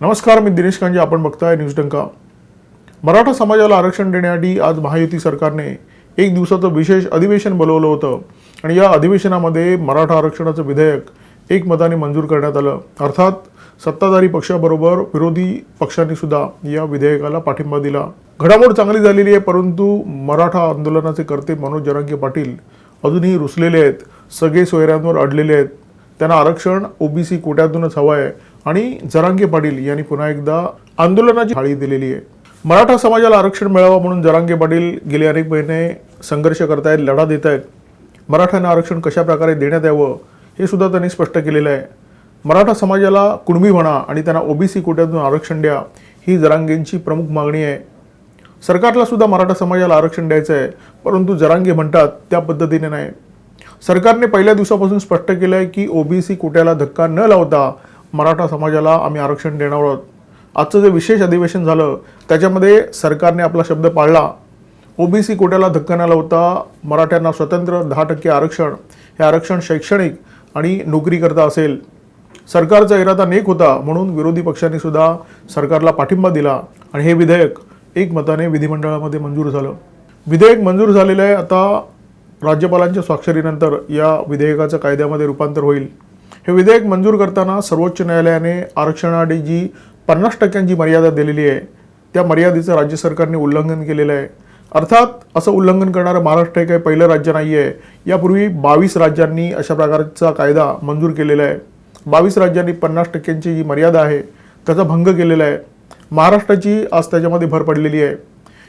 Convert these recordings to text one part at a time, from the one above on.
नमस्कार मी दिनेश कांजे आपण बघताय न्यूज डंका. मराठा समाजाला आरक्षण देण्यासाठी आज महायुती सरकारने एक दिवसाचं विशेष अधिवेशन बोलवलं होतं. आणि या अधिवेशनामध्ये मराठा आरक्षणाचं विधेयक एकमताने मंजूर करण्यात आलं. अर्थात सत्ताधारी पक्षाबरोबर विरोधी पक्षांनी सुद्धा या विधेयकाला पाठिंबा दिला. घडामोड चांगली झालेली आहे परंतु मराठा आंदोलनाचे कर्ते मनोज जरांगे पाटील अजूनही रुसलेले आहेत. सगळे सोयऱ्यांवर अडलेले आहेत. त्यांना आरक्षण ओबीसी कोट्यातूनच हवं आहे. आणि जरांगे पाटील यांनी पुन्हा एकदा आंदोलनाची थाळी दिलेली आहे. मराठा समाजाला आरक्षण मिळावं म्हणून जरांगे पाटील गेले अनेक महिने संघर्ष करतायत लढा देत आहेत मराठ्यांना आरक्षण कशाप्रकारे देण्यात यावं हे सुद्धा त्यांनी स्पष्ट केलेलं आहे. मराठा समाजाला कुणबी म्हणा आणि त्यांना ओबीसी कोट्यातून आरक्षण द्या ही जरांगेंची प्रमुख मागणी आहे. सरकारला सुद्धा मराठा समाजाला आरक्षण द्यायचं आहे परंतु जरांगे म्हणतात त्या पद्धतीने नाही. सरकारने पहिल्या दिवसापासून स्पष्ट केलं आहे की ओबीसी कोट्याला धक्का न लावता मराठा समाजाला आम्ही आरक्षण देणार आहोत. आजचं जे विशेष अधिवेशन झालं त्याच्यामध्ये सरकारने आपला शब्द पाळला. ओबीसी कोट्याला धक्का आला होता मराठ्यांना स्वतंत्र दहा टक्के आरक्षण हे आरक्षण शैक्षणिक आणि नोकरीकरता असेल. सरकारचा इरादा नेक होता म्हणून विरोधी पक्षांनी सुद्धा सरकारला पाठिंबा दिला आणि हे विधेयक एकमताने विधिमंडळामध्ये मंजूर झालं. विधेयक मंजूर झालेलं आहे आता राज्यपालांच्या स्वाक्षरीनंतर या विधेयकाचं कायद्यामध्ये रूपांतर होईल. हे विधेयक मंजूर करताना सर्वोच्च न्यायालयाने आरक्षणासाठी जी पन्नास टक्क्यांची मर्यादा दिलेली आहे त्या मर्यादेचं राज्य सरकारने उल्लंघन केलेलं आहे. अर्थात असं उल्लंघन करणारं महाराष्ट्र हे काही पहिलं राज्य नाही आहे यापूर्वी बावीस राज्यांनी अशा प्रकारचा कायदा मंजूर केलेला आहे. बावीस राज्यांनी पन्नास टक्क्यांची जी मर्यादा आहे त्याचा भंग केलेला आहे. महाराष्ट्राची आज त्याच्यामध्ये भर पडलेली आहे.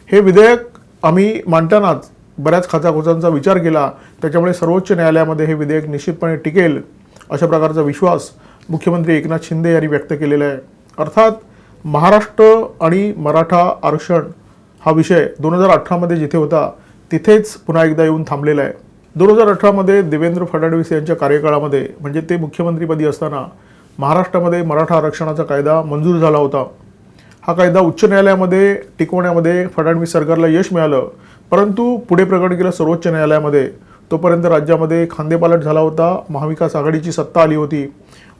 हे विधेयक आम्ही मांडतानाच बऱ्याच खाचाखोचांचा विचार केला त्याच्यामुळे सर्वोच्च न्यायालयामध्ये हे विधेयक निश्चितपणे टिकेल. अशा प्रकारचा विश्वास मुख्यमंत्री एकनाथ शिंदे यांनी व्यक्त केलेला आहे. अर्थात महाराष्ट्र आणि मराठा आरक्षण हा विषय दोन हजार अठरामध्ये जिथे होता तिथेच पुन्हा एकदा येऊन थांबलेला आहे. दोन हजार अठरामध्ये देवेंद्र फडणवीस यांच्या कार्यकाळामध्ये म्हणजे ते मुख्यमंत्रीपदी असताना महाराष्ट्रामध्ये मराठा आरक्षणाचा कायदा मंजूर झाला होता. हा कायदा उच्च न्यायालयामध्ये टिकवण्यामध्ये फडणवीस सरकारला यश मिळालं परंतु पुढे प्रकट केलं सर्वोच्च न्यायालयामध्ये. तोपर्यंत राज्यामध्ये खांदेपालट झाला होता महाविकास आघाडीची सत्ता आली होती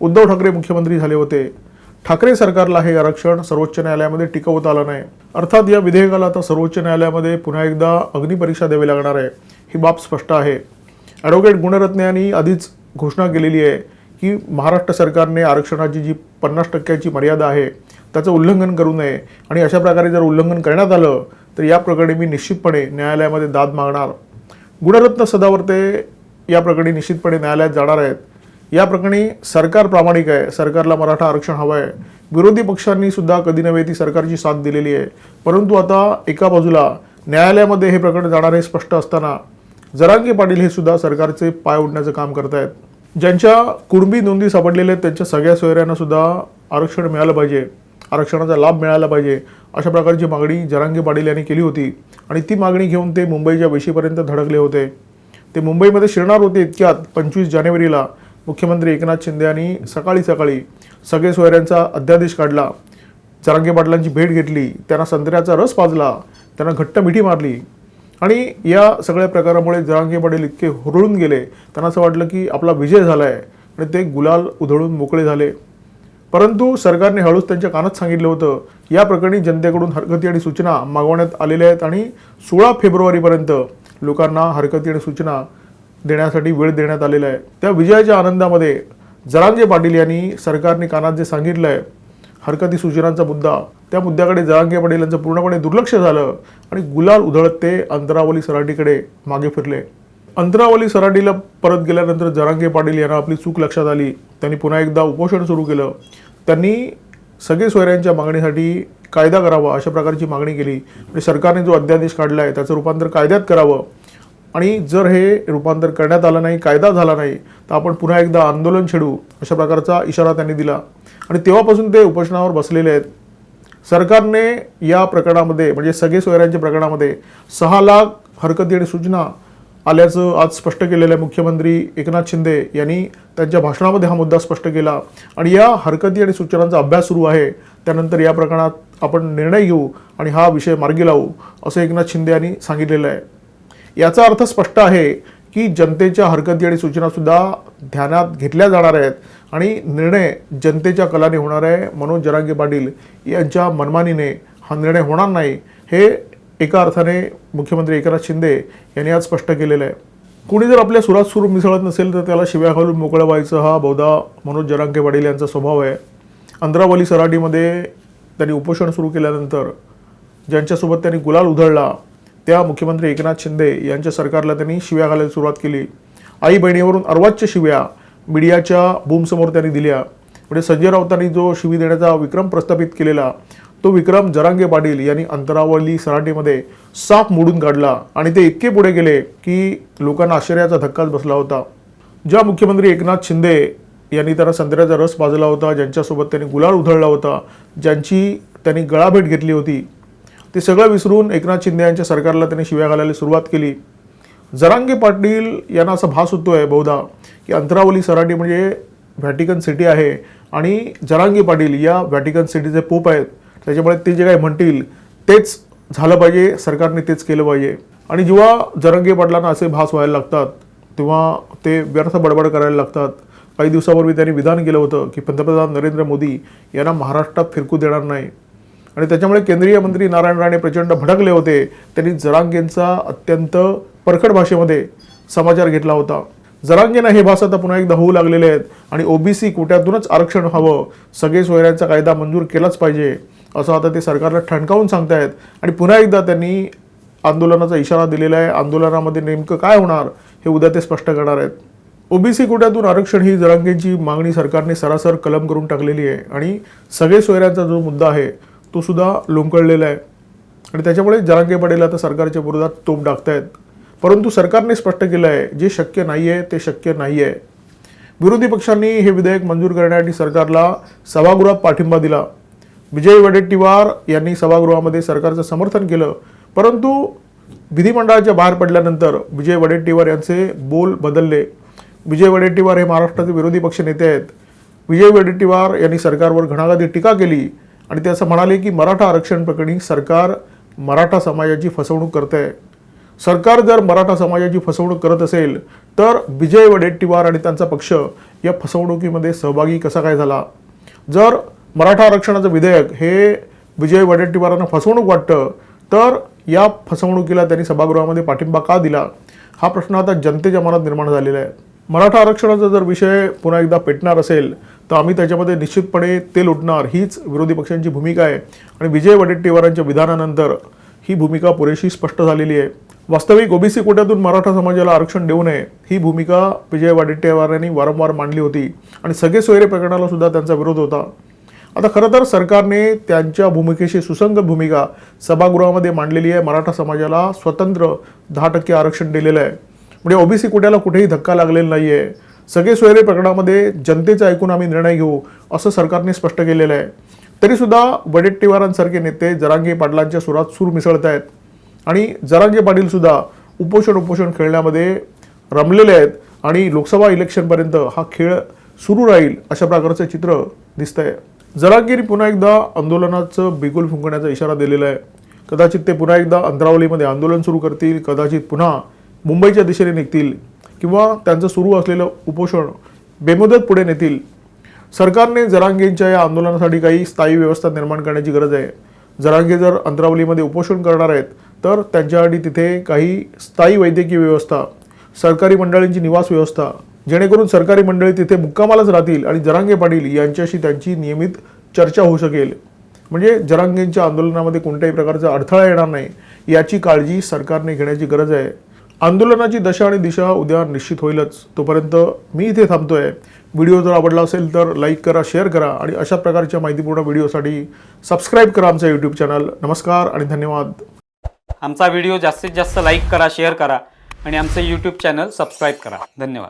उद्धव ठाकरे मुख्यमंत्री झाले होते. ठाकरे सरकारला हे आरक्षण सर्वोच्च न्यायालयामध्ये टिकवता आलं नाही. अर्थात या विधेयकाला आता सर्वोच्च न्यायालयामध्ये पुन्हा एकदा अग्निपरीक्षा द्यावी लागणार आहे ही बाब स्पष्ट आहे. ॲडव्होकेट गुणरत्ने यांनी आधीच घोषणा केलेली आहे की महाराष्ट्र सरकारने आरक्षणाची जी पन्नास टक्क्याची मर्यादा आहे त्याचं उल्लंघन करू नये आणि अशा प्रकारे जर उल्लंघन करण्यात आलं तर या प्रकरणी मी निश्चितपणे न्यायालयामध्ये दाद मागणार. गुणरत्न सदावर्ते या प्रकरणी निश्चितपणे न्यायालयात जाणार आहेत. या प्रकरणी सरकार प्रामाणिक आहे. सरकारला मराठा आरक्षण हवं आहे विरोधी पक्षांनी सुद्धा कधी नव्हे ती सरकारची साथ दिलेली आहे. परंतु आता एका बाजूला न्यायालयामध्ये हे प्रकरण जाणार हे स्पष्ट असताना जरांगे पाटील हे सुद्धा सरकारचे पाय ओढण्याचं काम करतायत. ज्यांच्या कुणबी नोंदी सापडलेल्या आहेत त्यांच्या सगळ्या सोयऱ्यांना सुद्धा आरक्षण मिळालं पाहिजे. आरक्षणाचा लाभ मिळाला पाहिजे. अशा प्रकारची मागणी जरांगे पाटील यांनी केली होती. आणि ती मागणी घेऊन ते मुंबईच्या वेशीपर्यंत धडकले होते. ते मुंबईमध्ये शिरणार होते इतक्यात पंचवीस जानेवारीला. मुख्यमंत्री एकनाथ शिंदे यांनी सकाळी सकाळी सगळे सोयऱ्यांचा अध्यादेश काढला. जरांगे पाटलांची भेट घेतली. त्यांना संत्र्याचा रस पाजला. त्यांना घट्ट मिठी मारली. आणि या सगळ्या प्रकारामुळे जरांगे पाटील इतके हुरळून गेले. त्यांना असं वाटलं की आपला विजय झाला आहे आणि ते गुलाल उधळून मोकळे झाले. परंतु सरकारने हळूच त्यांच्या कानात सांगितलं होतं या प्रकरणी जनतेकडून हरकती आणि सूचना मागवण्यात आलेल्या आहेत आणि सोळा फेब्रुवारीपर्यंत लोकांना हरकती आणि सूचना देण्यासाठी वेळ देण्यात आलेला आहे. त्या विजयाच्या आनंदामध्ये जरांगे पाटील यांनी सरकारने कानात जे सांगितलं आहे हरकती सूचनांचा मुद्दा त्या मुद्द्याकडे जरांगे पाटील यांचं पूर्णपणे दुर्लक्ष झालं आणि गुलाल उधळत ते अंतरावली सराटीकडे मागे फिरले. अंतरावली सराटीला परत गेल्यानंतर जरांगे पाटील यांना आपली चूक लक्षात आली. त्यांनी पुन्हा एकदा उपोषण सुरू केलं. त्यांनी सगळे सोयऱ्यांच्या मागणीसाठी कायदा करावा अशा प्रकारची मागणी केली. म्हणजे सरकारने जो अध्यादेश काढला आहे त्याचं रूपांतर कायद्यात करावं. आणि जर हे रूपांतर करण्यात आलं नाही कायदा झाला नाही तर आपण पुन्हा एकदा आंदोलन छेडू अशा प्रकारचा इशारा त्यांनी दिला. आणि तेव्हापासून ते उपोषणावर बसलेले आहेत. सरकारने या प्रकरणामध्ये म्हणजे सगळे सोयऱ्यांच्या प्रकरणामध्ये सहा लाख हरकती आणि सूचना आल्याचं आज स्पष्ट केलेलं आहे मुख्यमंत्री एकनाथ शिंदे यांनी त्यांच्या भाषणामध्ये हा मुद्दा स्पष्ट केला. आणि या हरकती आणि सूचनांचा अभ्यास सुरू आहे. त्यानंतर या प्रकरणात आपण निर्णय घेऊ आणि हा विषय मार्गी लावू असं एकनाथ शिंदे यांनी सांगितलेलं आहे. याचा अर्थ स्पष्ट आहे की जनतेच्या हरकती आणि सूचनासुद्धा ध्यानात घेतल्या जाणार आहेत आणि निर्णय जनतेच्या कलाने होणार आहे. मनोज जरांगे पाटील यांच्या मनमानीने हा निर्णय होणार नाही. हे एका अर्थाने मुख्यमंत्री एकनाथ शिंदे यांनी आज स्पष्ट केलेलं आहे. कुणी जर आपल्या सुरात सुरू मिसळत नसेल तर त्याला शिव्या घालून मोकळं व्हायचं हा बहुधा मनोज जरांगे पाटील यांचा स्वभाव आहे. अंद्रावली सराटीमध्ये त्यांनी उपोषण सुरू केल्यानंतर ज्यांच्यासोबत त्यांनी गुलाल उधळला त्या मुख्यमंत्री एकनाथ शिंदे यांच्या सरकारला त्यांनी शिव्या घालायला सुरुवात केली. आई बहिणीवरून अर्वाच्य शिव्या मीडियाच्या बूमसमोर त्यांनी दिल्या. म्हणजे संजय राऊतांनी जो शिवी देण्याचा विक्रम प्रस्थापित केलेला तो विक्रम जरांगे पाटील यांनी अंतरावली सराटीमध्ये साफ मोडून काढला आणि ते इतके पुढे गेले की लोकांना आश्चर्याचा धक्काच बसला होता. ज्या मुख्यमंत्री एकनाथ शिंदे यांनी त्याला संत्र्याचा रस पाजला होता ज्यांच्यासोबत त्यांनी गुलाल उधळला होता ज्यांची त्यांनी गळाभेट घेतली होती ते सगळं विसरून एकनाथ शिंदे यांच्या सरकारला त्यांनी शिव्या घालायला सुरुवात केली. जरांगे पाटील यांना असा भास होतो आहे बहुधा की अंतरावली सराटी म्हणजे व्हॅटिकन सिटी आहे आणि जरांगे पाटील या व्हॅटिकन सिटीचे पोप आहेत. त्याच्यामुळे ते जे काही म्हणतील तेच झालं पाहिजे सरकारने तेच केलं पाहिजे. आणि जेव्हा जरंगे पाटलांना असे भास व्हायला लागतात तेव्हा ते व्यर्थ बडबड करायला लागतात. काही दिवसापूर्वी त्यांनी विधान केलं होतं की पंतप्रधान नरेंद्र मोदी यांना महाराष्ट्रात फिरकू देणार नाही. आणि त्याच्यामुळे केंद्रीय मंत्री नारायण राणे प्रचंड भडकले होते. त्यांनी जरांगेंचा अत्यंत परखड भाषेमध्ये समाचार घेतला होता. जरांगेंना हे भास आता पुन्हा एकदा होऊ लागलेले आहेत. आणि ओबीसी कोट्यातूनच आरक्षण हवं सगळे सोयऱ्यांचा कायदा मंजूर केलाच पाहिजे. असं आता ते सरकारला ठणकावून सांगतायत. आणि पुन्हा एकदा त्यांनी आंदोलनाचा इशारा दिलेला आहे. आंदोलनामध्ये नेमकं काय होणार हे उद्या ते स्पष्ट करणार आहेत. ओबीसी कोट्यातून आरक्षण ही जरांगेंची मागणी सरकारने सरासर कलम करून टाकलेली आहे. आणि सगळे सोयऱ्यांचा जो मुद्दा आहे तो सुद्धा लोंकळलेला आहे. आणि त्याच्यामुळे जरांगे पडेल आता सरकारच्या विरोधात तोप टाकतायत परंतु सरकारने स्पष्ट केलं आहे जे शक्य नाही आहे ते शक्य नाही आहे विरोधी पक्षांनी हे विधेयक मंजूर करण्यासाठी सरकारला सभागृहात पाठिंबा दिला. विजय वडेट्टीवार यांनी सभागृहामध्ये सरकारचं समर्थन केलं. परंतु विधिमंडळाच्या बाहेर पडल्यानंतर विजय वडेट्टीवार यांचे बोल बदलले. विजय वडेट्टीवार हे महाराष्ट्राचे विरोधी पक्ष नेते आहेत. विजय वडेट्टीवार यांनी सरकारवर घणाघाती टीका केली आणि ते असं म्हणाले की मराठा आरक्षण प्रकरणी सरकार मराठा समाजाची फसवणूक करत आहे सरकार जर मराठा समाजाची फसवणूक करत असेल तर विजय वडेट्टीवार आणि त्यांचा पक्ष या फसवणुकीमध्ये सहभागी कसा काय झाला? जर मराठा आरक्षणाचं विधेयक हे विजय वडेट्टीवारांना फसवणूक वाटतं तर या फसवणुकीला त्यांनी सभागृहामध्ये पाठिंबा का दिला? हा प्रश्न आता जनतेच्या मनात निर्माण झालेला आहे. मराठा आरक्षणाचा जर विषय पुन्हा एकदा पेटणार असेल तर आम्ही त्याच्यामध्ये निश्चितपणे ते लुटणार. हीच विरोधी पक्षांची भूमिका आहे. आणि विजय वडेट्टीवारांच्या विधानानंतर ही भूमिका पुरेशी स्पष्ट झालेली आहे. वास्तविक ओबीसी कोट्यातून मराठा समाजाला आरक्षण देऊ नये ही भूमिका विजय वडेट्टीवारांनी वारंवार मांडली होती. आणि सगळे सोयरे प्रकरणाला सुद्धा त्यांचा विरोध होता. आता खरं तर सरकारने त्यांच्या भूमिकेशी सुसंगत भूमिका सभागृहामध्ये मांडलेली आहे. मराठा समाजाला स्वतंत्र दहा टक्के आरक्षण दिलेलं आहे. म्हणजे ओबीसी कोट्याला कुठेही धक्का लागलेला नाही आहे सगळे सोयरे प्रकरणामध्ये जनतेचं ऐकून आम्ही निर्णय घेऊ असं सरकारने स्पष्ट केलेलं आहे. तरीसुद्धा वडेट्टीवारांसारखे नेते जरांगे पाटलांच्या सुरात सूर मिसळत आहेत. आणि जरांगे पाटीलसुद्धा उपोषण उपोषण खेळण्यामध्ये रमलेले आहेत आणि लोकसभा इलेक्शनपर्यंत हा खेळ सुरू राहील अशा प्रकारचं चित्र दिसतंय. जरागिरी पुन्हा एकदा आंदोलनाचं बिगुल फुंकण्याचा इशारा दिलेला आहे. कदाचित ते पुन्हा एकदा अंतरावलीमध्ये आंदोलन सुरू करतील कदाचित पुन्हा मुंबईच्या दिशेने निघतील किंवा त्यांचं सुरू असलेलं उपोषण बेमुदत पुढे नेतील. सरकारने जरांगेंच्या या आंदोलनासाठी काही स्थायी व्यवस्था निर्माण करण्याची गरज आहे. जरांगे जर अंतरावलीमध्ये उपोषण करणार आहेत तर त्यांच्यासाठी तिथे काही स्थायी वैद्यकीय व्यवस्था सरकारी मंडळींची निवास व्यवस्था जेणेकरून सरकारी मंडळी तिथे मुक्कामालाच राहतील आणि जरांगे पाटील यांच्याशी त्यांची नियमित चर्चा होऊ शकेल. म्हणजे जरांगेंच्या आंदोलनामध्ये कोणत्याही प्रकारचा अडथळा येणार नाही याची काळजी सरकारने घेण्याची गरज आहे. आंदोलनाची दशा आणि दिशा उद्या निश्चित होईलच. तोपर्यंत मी इथे थांबतोय. व्हिडिओ जर आवडला असेल तर लाईक करा शेअर करा आणि अशा प्रकारच्या माहितीपूर्ण व्हिडिओसाठी सबस्क्राईब करा आमचं यूट्यूब चॅनल. नमस्कार आणि धन्यवाद. आमचा व्हिडिओ जास्तीत जास्त लाईक करा शेअर करा आणि आमचं यूट्यूब चॅनल सबस्क्राईब करा. धन्यवाद.